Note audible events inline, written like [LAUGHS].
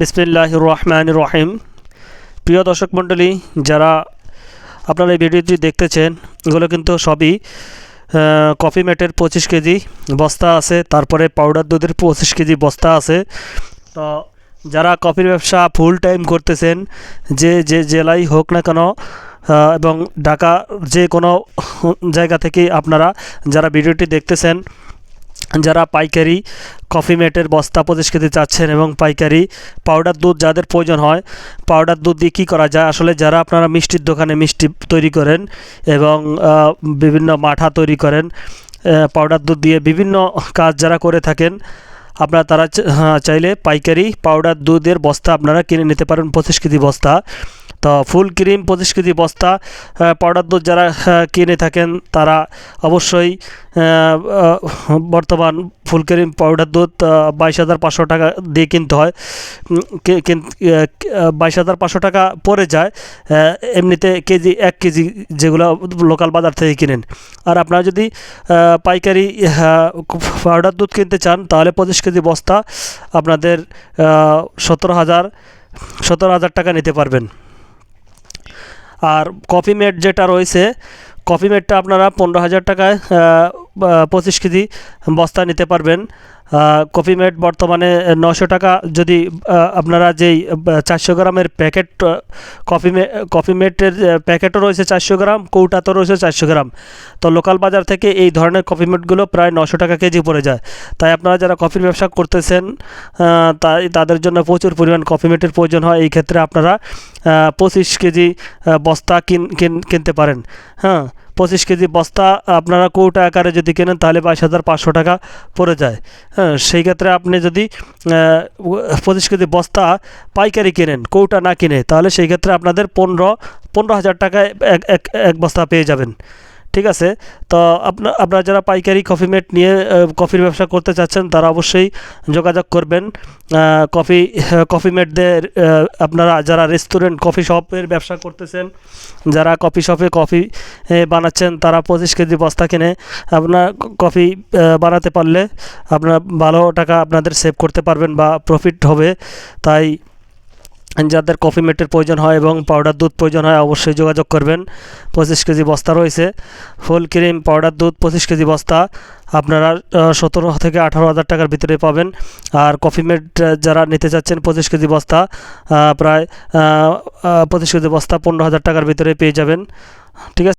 বিসমিল্লাহ রহমান রহিম প্রিয় দর্শক মণ্ডলী, যারা আপনারা এই ভিডিওটি দেখতেছেন, এগুলো কিন্তু সবই কফি মেটের পঁচিশ কেজি বস্তা আছে, তারপরে পাউডার দুধের পঁচিশ কেজি বস্তা আছে। তো যারা কফির ব্যবসা ফুল টাইম করতেছেন, যে যে জেলাই হোক না কেন এবং ঢাকা যে কোনো জায়গা থেকে আপনারা যারা ভিডিওটি দেখতেছেন যারা পাইকারি কফি মেটের বস্তা পঁচিশ কেজি চাচ্ছেন এবং পাইকারি পাউডার দুধ যাদের প্রয়োজন হয় পাউডার দুধ দিয়ে কী করা যায়? আসলে যারা আপনারা মিষ্টির দোকানে মিষ্টি তৈরি করেন এবং বিভিন্ন মাঠা তৈরি করেন পাউডার দুধ দিয়ে বিভিন্ন কাজ যারা করে থাকেন আপনারা তারা হ্যাঁ, চাইলে পাইকারি পাউডার দুধের বস্তা আপনারা কিনে নিতে পারেন পঁচিশ কেজি বস্তা। তো ফুল ক্রিম পঁচিশ কেজি বস্তা পাউডার দুধ যারা কিনে থাকেন তারা অবশ্যই বর্তমান ফুল ক্রিম পাউডার দুধ বাইশ হাজার পাঁচশো টাকা দিয়ে কিনতে হয়। বাইশ হাজার পাঁচশো টাকা পড়ে যায় এমনিতে কেজি, এক কেজি যেগুলো লোকাল বাজার থেকে কিনেন। আর আপনারা যদি পাইকারি পাউডার দুধ কিনতে চান, তাহলে পঁচিশ কেজি বস্তা আপনাদের সতেরো হাজার সতেরো হাজার টাকা নিতে পারবেন। আর কফি মেট যেটা রয়েছে, কফি মেটটা আপনারা পনেরো হাজার টাকায় পঁচিশ কেজি বস্তা নিতে পারবেন। কফি মেট বর্তমানে নশো টাকা যদি আপনারা যেই চারশো গ্রামের প্যাকেট কফি কফি মেটের প্যাকেটও রয়েছে চারশো গ্রাম কৌটা তো রয়েছে চারশো গ্রাম। তো লোকাল বাজার থেকে এই ধরনের কফি মেটগুলো প্রায় নশো টাকা কেজি পড়ে যায়। তাই আপনারা যারা কফির ব্যবসা করতেছেন তাই তাদের জন্য প্রচুর পরিমাণ কফি মেটের প্রয়োজন হয়। এই ক্ষেত্রে আপনারা পঁচিশ কেজি বস্তা কিন- কিনতে পারেন। হ্যাঁ পঁচিশ কেজি বস্তা, আপনারা কৌটা আকারে যদি কেনেন তাহলে বাইশ হাজার পাঁচশো টাকা পড়ে যায়। হ্যাঁ সেই ক্ষেত্রে আপনি যদি পঁচিশ কেজি বস্তা পাইকারি কেনেন, কৌটা না কিনে, তাহলে সেই ক্ষেত্রে আপনাদের পনেরো পনেরো হাজার এক এক এক বস্তা পেয়ে যাবেন। ঠিক আছে? তো আপনার আপনারা যারা পাইকারি কফি মেট নিয়ে কফির ব্যবসা করতে চাচ্ছেন, তারা অবশ্যই যোগাযোগ করবেন। কফি [LAUGHS] কফি মেটদের আপনারা যারা রেস্টুরেন্ট, কফি শপের ব্যবসা করতেছেন, যারা কফি শপে কফি বানাচ্ছেন, তারা পঁচিশ কেজি বস্তা কিনে আপনার কফি বানাতে পারলে আপনার ভালো টাকা আপনাদের সেভ করতে পারবেন বা প্রফিট হবে। তাই যাদের কফি মেটের প্রয়োজন হয় এবং পাউডার দুধ প্রয়োজন হয় অবশ্যই যোগাযোগ করবেন। পঁচিশ কেজি বস্তা রয়েছে। ফুল ক্রিম পাউডার দুধ, পঁচিশ কেজি বস্তা। আপনারা সতেরো থেকে আঠারো হাজার টাকার ভিতরে পাবেন। আর কফি মেট যারা নিতে চাচ্ছেন পঁচিশ কেজি বস্তা প্রায় পঁচিশ কেজি বস্তা পনেরো হাজার টাকার ভিতরে পেয়ে যাবেন। ঠিক আছে?